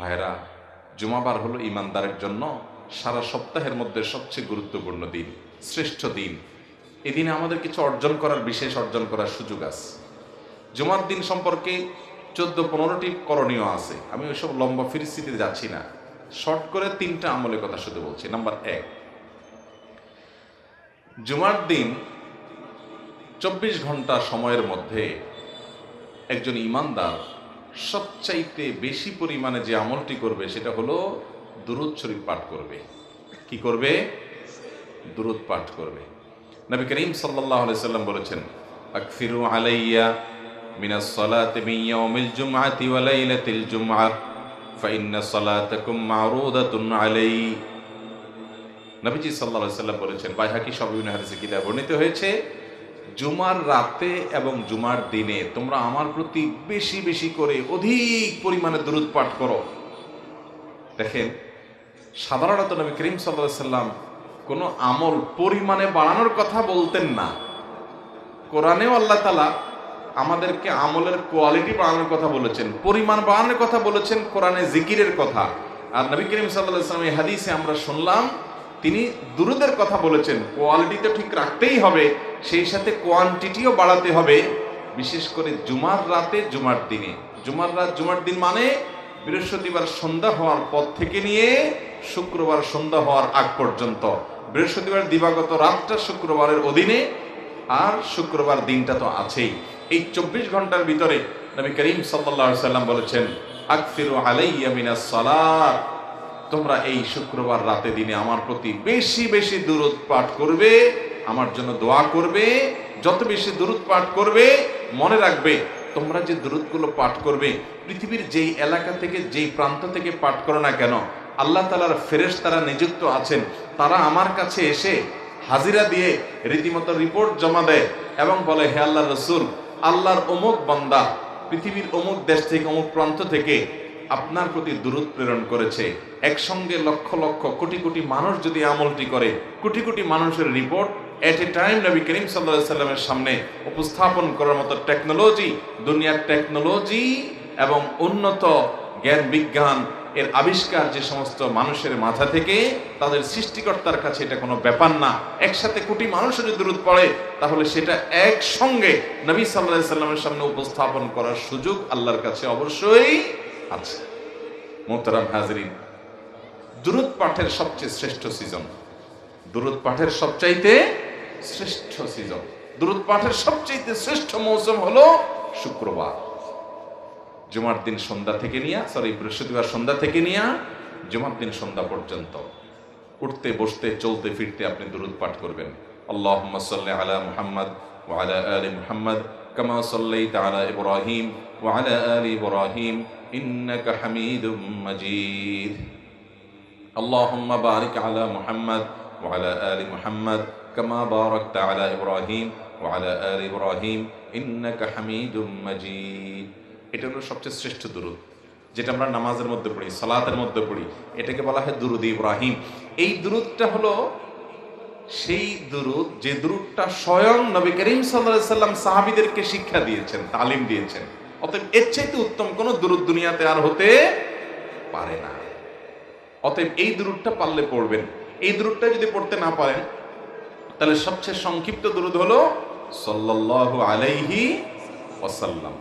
ভাইরা জুমাবার হলো ইমানদারের জন্য সারা সপ্তাহের মধ্যে সবচেয়ে গুরুত্বপূর্ণ দিন, শ্রেষ্ঠ দিন। এদিনে আমাদের কিছু অর্জন করার, বিশেষ অর্জন করার সুযোগ আছে। জুমার দিন সম্পর্কে চোদ্দ পনেরোটি করণীয় আছে। আমি ওইসব লম্বা ফিরিস্তিতে যাচ্ছি না। শর্ট করে তিনটা আমলের কথা শুধু বলছি। নাম্বার এক, জুমার দিন চব্বিশ ঘণ্টা সময়ের মধ্যে একজন ইমানদার সবচাইতে বেশি পরিমাণে যে আমলটি করবে, সেটা হলো দুরুদ শরীফ পাঠ করবে। কি করবে? দুরুদ পাঠ করবে। নবী করিম আলাইহি সাল্লাম বলেছেন, আকফিরু আলাইয়া মিনাস সালাতি মিন ইয়াউমিল জুমআতি ওয়া লাইলাতিল জুমআহ ফাইন্না সালাতাকুম মারুদাতুন আলাই। নবীজি সাল্লাল্লাহু আলাইহি সাল্লাম বলেছেন বাইহাকি সব বিভিন্ন হাদিসে কিতাব বর্ণিত হয়েছে জুমার রাতে এবং জুমার দিনে তোমরা আমার প্রতি বেশি বেশি করে অধিক পরিমাণে দূরত পাঠ করো। দেখেন, সাধারণত নবী করিম সাল্লাহ সাল্লাম কোনো আমল পরিমাণে বাড়ানোর কথা বলতেন না। কোরআনেও আল্লাহ তালা আমাদেরকে আমলের কোয়ালিটি বাড়ানোর কথা বলেছেন, পরিমাণ বাড়ানোর কথা বলেছেন কোরআনে জিকিরের কথা। আর নবী করিম সাল্লাহ সাল্লাম এই হাদিসে আমরা শুনলাম তিনি দুরুদের কথা বলেছেন কোয়ালিটি তো ঠিক রাখতেই হবে, সেই সাথে কোয়ান্টিটিও বাড়াতে হবে, বিশেষ করে জুমার রাতে জুমার দিনে। জুমার রাত, জুমার দিন মানে বৃহস্পতিবার সন্ধ্যা হওয়ার পর থেকে নিয়ে শুক্রবার সন্ধ্যা হওয়ার আগ পর্যন্ত। বৃহস্পতিবার দিবাগত রাতটা শুক্রবারের অধীনে, আর শুক্রবার দিনটা তো আছেই। এই চব্বিশ ঘণ্টার ভিতরে নবী করিম সাল্লাল্লাহু সাল্লাম বলেছেন, আকফিরু আলাইয়া মিনাস সালাত। তোমরা এই শুক্রবার রাতে দিনে আমার প্রতি বেশি বেশি দূরত পাঠ করবে, আমার জন্য দোয়া করবে। যত বেশি দূরত পাঠ করবে, মনে রাখবে, তোমরা যে দূরতগুলো পাঠ করবে, পৃথিবীর যেই এলাকা থেকে, যেই প্রান্ত থেকে পাঠ করো না কেন, আল্লাহ তালার ফেরেশ তারা নিযুক্ত আছেন। তারা আমার কাছে এসে হাজিরা দিয়ে রীতিমতো রিপোর্ট জমা দেয় এবং বলে, হে আল্লাহ রসুল, আল্লাহর অমুক বান্দা, পৃথিবীর অমুক দেশ থেকে, অমুক প্রান্ত থেকে আপনার প্রতি দূরত প্রেরণ করেছে। একসঙ্গে লক্ষ লক্ষ কোটি কোটি মানুষ যদি আমলটি করে, কোটি কোটি মানুষের রিপোর্ট এট এ টাইম নবী করিম সাল্লাহ সাল্লামের সামনে উপস্থাপন করার মতো টেকনোলজি দুনিয়ার টেকনোলজি এবং উন্নত জ্ঞান বিজ্ঞান এর আবিষ্কার যে সমস্ত মানুষের মাথা থেকে, তাদের সৃষ্টিকর্তার কাছে এটা কোনো ব্যাপার না। একসাথে কোটি মানুষ যদি দূরত পড়ে, তাহলে সেটা একসঙ্গে নবী সাল্লাহ সাল্লামের সামনে উপস্থাপন করার সুযোগ আল্লাহর কাছে অবশ্যই আছে। মোহতারাম হাজরিন, দুরুদ পাঠের সবচেয়ে শ্রেষ্ঠ সিজন দুরুদ পাঠের সবচাইতে শ্রেষ্ঠ সিজন দুরুদ পাঠের সবচাইতে শ্রেষ্ঠ মৌসুম হলো শুক্রবার। জুমার দিন সন্ধ্যা থেকে নিয়ে সরি বৃহস্পতিবার সন্ধ্যা থেকে নিয়ে, জুমার দিন সন্ধ্যা পর্যন্ত। উঠতে, বসতে, চলতে, ফিরতে আপনি দুরুদ পাঠ করবেন। আল্লাহ আলা মুহাম্মদ ওয়ালা আলি মুহাম্মদ, কামা সাল্লাইতা আলা ইব্রাহিম ওয়ালা আলি ইব্রাহিম। ইন্নাকা হামিদুম মাজিদ اللهم بارك على محمد وعلى آل محمد كما باركت على إبراهيم وعلى آل إبراهيم إنك حميد مجيد এটা হলো সবচেয়ে শ্রেষ্ঠ দুরুদ যেটা আমরা নামাজের মধ্যে পড়ি সালাতের মধ্যে পড়ি এটাকে বলা হয় দুরুদ ইব্রাহিম এই দুরুদটা হলো সেই দুরুদ যে দুরুদটা স্বয়ং নবী করিম সাল্লাহ সাল্লাম সাহাবিদেরকে শিক্ষা দিয়েছেন তালিম দিয়েছেন অতএব এর চাইতে উত্তম কোন দুরুদ দুনিয়াতে আর হতে পারে না। অতএব এই দুরুদটা পারলে পড়বেন। এই দুরুদটা যদি পড়তে না পারেন, তাহলে সবচেয়ে সংক্ষিপ্ত দুরুদ হলো সাল্লাল্লাহু আলাইহি ওয়াসাল্লাম।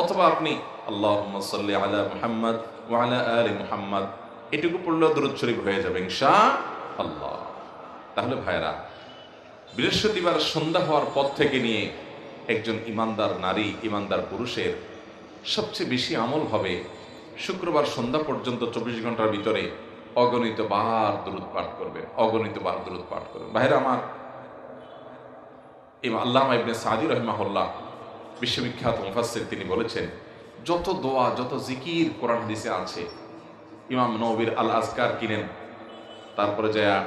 অথবা আপনি আল্লাহুম্মা সাল্লি আলা মুহাম্মদ ওয়া আলা আলি মুহাম্মদ, এটুকু পড়লেও দুরুদ শরীফ হয়ে যাবে ইনশা আল্লাহ তাহলে ভাইরা বৃহস্পতিবার সন্ধ্যা হওয়ার পর থেকে নিয়ে একজন ইমানদার নারী, ইমানদার পুরুষের সবচেয়ে বেশি আমল হবে শুক্রবার সন্ধ্যা পর্যন্ত চব্বিশ ঘণ্টার ভিতরে অগণিত বার দূরত পাঠ করবে, অগণিত বার দূরত পাঠ করবে। ভাইরা আমার আল্লাহ ইবনে সাদি রহমাহুল্লাহ, বিশ্ববিখ্যাত মুফাসসির, তিনি বলেছেন, যত দোয়া, যত জিকির কোরআন হাদিসে আছে, ইমাম নবীর আল আজকার কিনেন, তারপরে যায়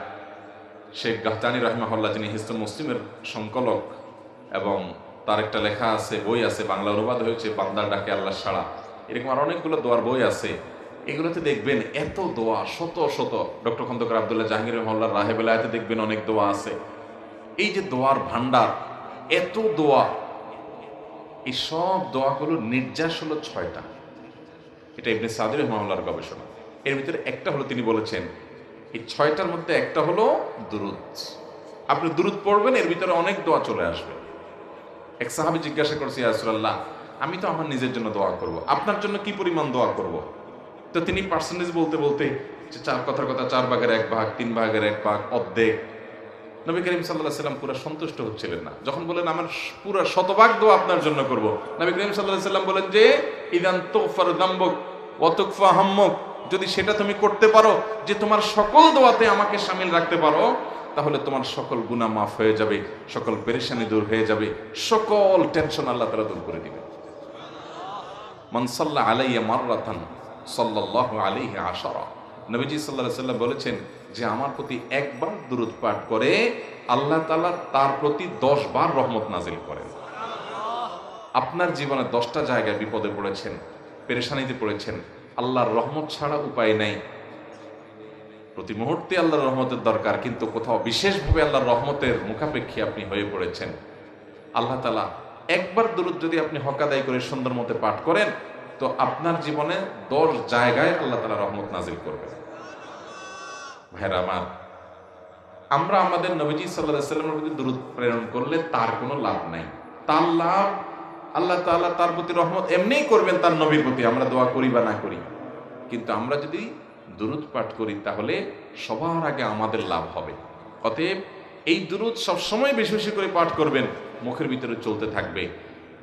শেখ গাহতানি রহমাহুল্লাহ, যিনি হিস্তুল মুসলিমের সংকলক এবং তার একটা লেখা আছে, বই আছে, বাংলা অনুবাদ হয়েছে, বান্দার ডাকে আল্লাহ সাড়া। এরকম আর অনেকগুলো দোয়ার বই আছে। এগুলোতে দেখবেন এত দোয়া, শত শত। ডক্টর খন্দকার আবদুল্লাহ জাহাঙ্গীর রহমাল্লাহ রাহেবেলায়তে দেখবেন অনেক দোয়া আছে। এই যে দোয়ার ভান্ডার এত দোয়া। এই সব দোয়াগুলোর নির্যাস হলো ছয়টা। এটা ইবনে সাদির রহমাউল্লাহর গবেষণা। এর ভিতরে একটা হলো তিনি বলেছেন, এই ছয়টার মধ্যে একটা হলো দুরুদ। আপনি দুরুদ পড়বেন, এর ভিতরে অনেক দোয়া চলে আসবে। এক সাহাবি জিজ্ঞাসা করছি আসরাল্লাহ আমি তো আমার নিজের জন্য দোয়া করব। আপনার জন্য কি পরিমাণ দোয়া করব? তো তিনি পার্সেন্টেজ বলতে বলতে যে চার কথার কথা, চার ভাগের এক ভাগ, তিন ভাগের এক ভাগ, অর্ধেক। নবী করিম সাল্লাহ সাল্লাম পুরো সন্তুষ্ট হচ্ছিলেন না। যখন বলেন আমার পুরো শতভাগ দোয়া আপনার জন্য করব। নবী করিম সাল্লাহ সাল্লাম বলেন যে, ইদান তোফার দাম্বক অতুকফা হাম্মক। যদি সেটা তুমি করতে পারো, যে তোমার সকল দোয়াতে আমাকে সামিল রাখতে পারো তাহলে তোমার সকল গুনাহ মাফ হয়ে যাবে, সকল পেরেশানি দূর হয়ে যাবে, সকল টেনশন আল্লাহ তারা দূর করে দিবে মনসাল্লাহ আলাইয়া মাররাতান সাল্লাল্লাহু আলাইহি আশারা। নবীজি আলাইহি সাল্লাম বলেছেন যে, আমার প্রতি একবার দুরূদ পাঠ করে আল্লাহ তাআলা তার প্রতি 10 বার রহমত নাজিল করেন। আপনার জীবনে দশটা জায়গায় বিপদে পড়েছেন, পেরেশানিতে পড়েছেন, আল্লাহর রহমত ছাড়া উপায় নেই। প্রতি মুহূর্তে আল্লাহর রহমতের দরকার, কিন্তু কোথাও বিশেষভাবে আল্লাহর রহমতের মুখাপেক্ষী আপনি হয়ে পড়েছেন। আল্লাহ তালা একবার দূরত যদি আপনি হকাদাই করে সুন্দর মতে পাঠ করেন, তো আপনার জীবনে দশ জায়গায় আল্লাহ তালা রহমত নাজিল করবেন। ভাইরা আমার আমাদের নবীজি সাল্লাহ সাল্লামের প্রতি দূরত প্রেরণ করলে তার কোনো লাভ নাই। তার লাভ আল্লাহ তাআলা তার প্রতি রহমত এমনিই করবেন তার নবীর প্রতি, আমরা দোয়া করি বা না করি। কিন্তু আমরা যদি দুরুদ পাঠ করি তাহলে সবার আগে আমাদের লাভ হবে। অতএব এই দুরুদ সবসময় বেশি বেশি করে পাঠ করবেন, মুখের ভিতরে চলতে থাকবে।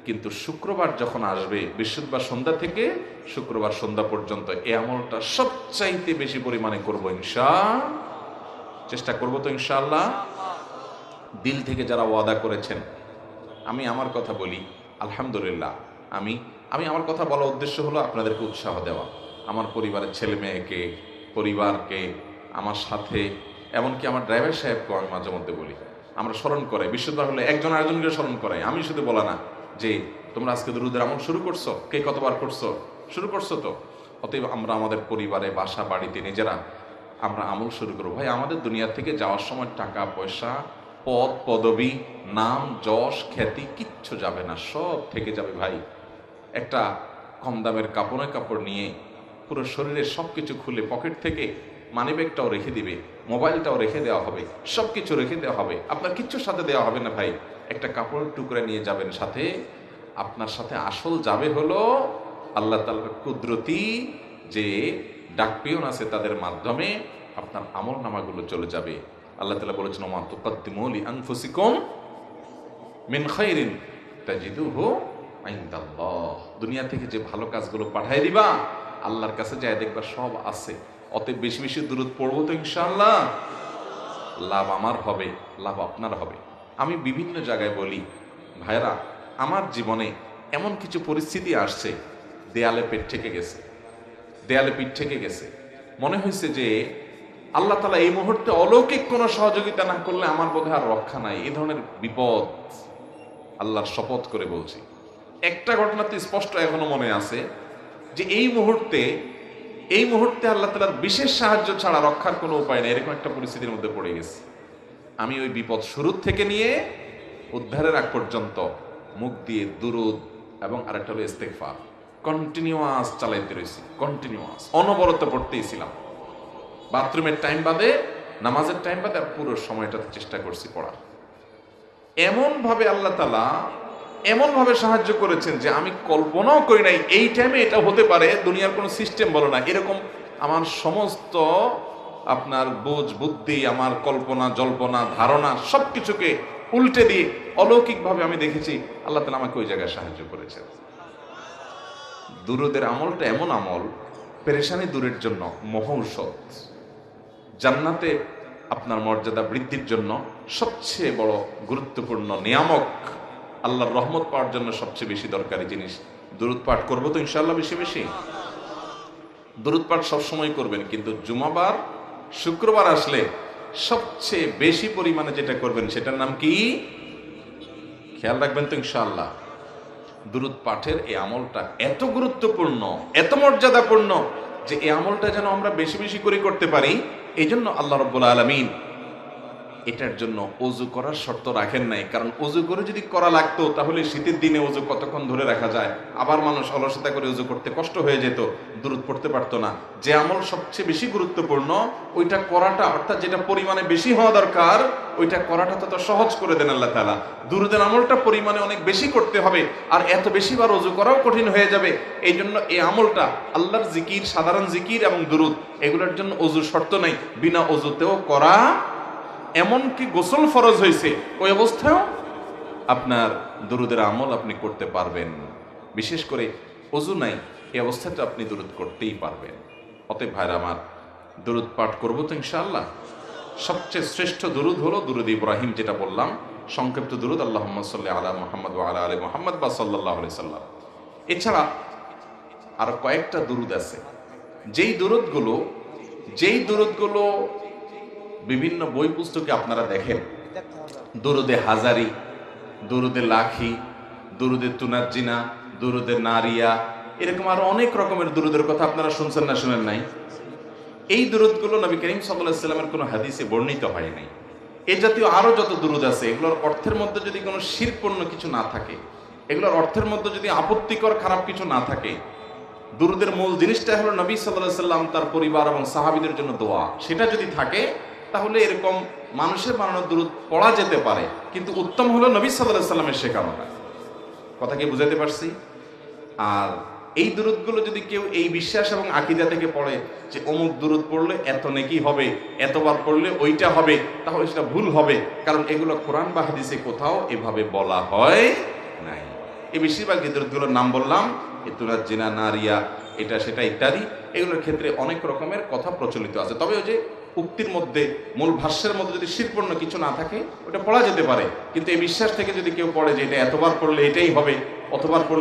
কিন্তু শুক্রবার যখন আসবে, বৃহস্পতিবার সন্ধ্যা থেকে শুক্রবার সন্ধ্যা পর্যন্ত এই আমলটা সবচাইতে বেশি পরিমাণে করব ইনশা, চেষ্টা করব তো ইনশাআল্লাহ। দিল থেকে যারা ওয়াদা করেছেন, আমি আমার কথা বলি, আলহামদুলিল্লাহ, আমি আমি আমার কথা বলার উদ্দেশ্য হলো আপনাদেরকে উৎসাহ দেওয়া। আমার পরিবারের ছেলে মেয়েকে, পরিবারকে, আমার সাথে, এমনকি আমার ড্রাইভার সাহেবকেও আমি মাঝে মধ্যে বলি। আমরা স্মরণ করে বিশুদ্ধবার হলে একজন আরেকজনকে স্মরণ করে আমি শুধু বলা না যে, তোমরা আজকে দরুদের আমল শুরু করছ? কে কতবার করছ? শুরু করছ তো? অতএব আমরা আমাদের পরিবারে, বাসা, বাড়িতে নিজেরা আমরা আমল শুরু করব। ভাই, আমাদের দুনিয়া থেকে যাওয়ার সময় টাকা, পয়সা, পদ, পদবি, নাম, যশ, খ্যাতি কিচ্ছু যাবে না। সব থেকে যাবে ভাই। একটা কম দামের কাপড়ে কাপড় নিয়ে পুরো শরীরের সব কিছু খুলে পকেট থেকে মানিব্যাগটাও রেখে দিবে মোবাইলটাও রেখে দেওয়া হবে সব কিছু রেখে দেওয়া হবে। আপনার কিচ্ছুর সাথে দেওয়া হবে না ভাই। একটা কাপড়ের টুকরা নিয়ে যাবেন সাথে। আপনার সাথে আসল যাবে হলো আল্লাহ তালার কুদরতি যে ডাকপিয়ন আছে তাদের মাধ্যমে আপনার আমল নামাগুলো চলে যাবে। আল্লাহ তালা বলেছেন, ওমা তুকাদ্দিমুলি আনফুসিকুম মিন খাইরিন তাজিদুহু ইনদাল্লাহ। দুনিয়া থেকে যে ভালো কাজগুলো পাঠাই দিবা আল্লাহর কাছে যায় দেখবা সব আছে। অতএব বেশি বেশি দূরত পড়ব তো ইনশাআল্লাহ। লাভ আমার হবে, লাভ আপনার হবে। আমি বিভিন্ন জায়গায় বলি ভাইরা আমার জীবনে এমন কিছু পরিস্থিতি আসছে, দেয়ালে পেট থেকে গেছে। দেয়ালে পিঠ থেকে গেছে। মনে হয়েছে যে আল্লাহ তালা এই মুহূর্তে অলৌকিক কোনো সহযোগিতা না করলে আমার বোধহয় আর রক্ষা নাই। এ ধরনের বিপদ আল্লাহর শপথ করে বলছি। একটা ঘটনা তো স্পষ্ট এখনও মনে আছে। যে এই মুহূর্তে এই মুহূর্তে আল্লাহ তালার বিশেষ সাহায্য ছাড়া রক্ষার কোনো উপায় নেই, এরকম একটা পরিস্থিতির মধ্যে পড়ে গেছে। আমি ওই বিপদ শুরুর থেকে নিয়ে উদ্ধারের আগ পর্যন্ত মুখ দিয়ে দুরুদ এবং আরেকটা হলো ইস্তেকফার কন্টিনিউয়াস চালাইতে রয়েছি কন্টিনিউয়াস অনবরত পড়তেইছিলাম বাথরুমের টাইম বাদে, নামাজের টাইম বাদে আর পুরো সময়টাতে চেষ্টা করছি পড়ার। এমনভাবে আল্লাহ তালা এমন ভাবে সাহায্য করেছেন যে আমি কল্পনাও করি নাই, এই টাইমে এটা হতে পারে, দুনিয়ার কোনো সিস্টেম বলো না। এরকম আমার সমস্ত আপনার বোঝ, বুদ্ধি, আমার কল্পনা, জল্পনা, ধারণা সব কিছুকে উল্টে দিয়ে অলৌকিকভাবে আমি দেখেছি, আল্লাহ তালা আমাকে ওই জায়গায় সাহায্য করেছেন। দুরুদের আমলটা এমন আমল, পেরেশানি দূরের জন্য মহৌষধ জান্নাতে আপনার মর্যাদা বৃদ্ধির জন্য সবচেয়ে বড় গুরুত্বপূর্ণ নিয়ামক আল্লাহর রহমত পাওয়ার জন্য সবচেয়ে বেশি দরকারি জিনিস। দূরত পাঠ করব তো ইনশাল্লাহ বেশি বেশি? দূরত পাঠ সবসময় করবেন, কিন্তু জুমাবার, শুক্রবার আসলে সবচেয়ে বেশি পরিমাণে যেটা করবেন সেটার নাম কি? খেয়াল রাখবেন তো ইনশাল্লাহ দুরুদ পাঠের এই আমলটা এত গুরুত্বপূর্ণ, এত মর্যাদাপূর্ণ যে এই আমলটা যেন আমরা বেশি বেশি করে করতে পারি এই জন্য আল্লাহ রব্বুল আলমিন এটার জন্য অজু করার শর্ত রাখেন নাই। কারণ অজু করে যদি করা লাগতো, তাহলে শীতের দিনে অজু কতক্ষণ ধরে রাখা যায়? আবার মানুষ অলসতা করে অজু করতে কষ্ট হয়ে যেত, দূরত পড়তে পারতো না। যে আমল সবচেয়ে বেশি গুরুত্বপূর্ণ, ওইটা করাটা, অর্থাৎ যেটা পরিমাণে বেশি হওয়া দরকার, ওইটা করাটা তত সহজ করে দেন আল্লাহ তালা দুরুদের আমলটা পরিমাণে অনেক বেশি করতে হবে, আর এত বেশি বার করাও কঠিন হয়ে যাবে। এই জন্য এই আমলটা আল্লাহর জিকির, সাধারণ জিকির এবং দুরুদ এগুলোর জন্য অজু শর্ত নাই। বিনা অজুতেও করা এমনকি গোসল ফরজ হয়েছে, ওই অবস্থাও আপনার দরুদের আমল আপনি করতে পারবেন। বিশেষ করে অজু নাই, এই অবস্থাতে আপনি দরুদ করতেই পারবেন। অতএব ভাইরা আমার, দরুদ পাঠ করব তো ইনশাআল্লাহ। সবচেয়ে শ্রেষ্ঠ দরুদ হলো দুরুদ ইব্রাহিম যেটা বললাম, সংক্ষিপ্ত দরুদ আল্লাহ সাল্লি আলা মোহাম্মদ আলা আলী মোহাম্মদ বা সাল্লাহ সাল্লাম। এছাড়া আর কয়েকটা দুরুদ আছে। যেই দুরুদগুলো যেই দুরুদগুলো বিভিন্ন বই পুস্তকে আপনারা দেখেন। দরুদে হাজারি, দরুদে লাখি, দরুদে তুনাজ্জিনা, দরুদে নারিয়া, এরকম আরও অনেক রকমের দরুদের কথা আপনারা শুনছেন না শুনেন নাই? এই দরুদগুলো নবী করিম সাল্লাহ সাল্লামের কোনো হাদিসে বর্ণিত হয় নাই। এ জাতীয় আরও যত দরুদ আছে, এগুলোর অর্থের মধ্যে যদি কোনো শিরপূর্ণ কিছু না থাকে, এগুলোর অর্থের মধ্যে যদি আপত্তিকর, খারাপ কিছু না থাকে, দুরুদের মূল জিনিসটা হলো নবী সাল্লাহ সাল্লাম তার পরিবার এবং সাহাবিদের জন্য দোয়া। সেটা যদি থাকে তাহলে এরকম মানুষের বানানো দুরুদ পড়া যেতে পারে, কিন্তু উত্তম হলো নবী সাল্লাহ সাল্লামের শেখানোটা কথা কি বুঝাতে পারছি? আর এই দুরুদগুলো যদি কেউ এই বিশ্বাস এবং আকিদা থেকে পড়ে যে অমুক দুরুদ পড়লে এত নেকি হবে এতবার পড়লে ওইটা হবে, তাহলে সেটা ভুল হবে, কারণ এগুলো কোরআন বা হাদিসে কোথাও এভাবে বলা হয় নাই। এই বেশিরভাগ যে দুরুদগুলোর নাম বললাম এতুরাত জিনা, নারিয়া, এটা, সেটা, ইত্যাদি, এগুলোর ক্ষেত্রে অনেক রকমের কথা প্রচলিত আছে। তবে ওই যে উক্তির মধ্যে মূল ভাষ্যের মধ্যে যদি শিরপূর্ণ কিছু না থাকে, ওটা পড়া যেতে পারে। কিন্তু এই বিশ্বাস থেকে যদি কেউ পড়ে যে এটা এতবার পড়লে এটাই হবে, অতবার পড়লে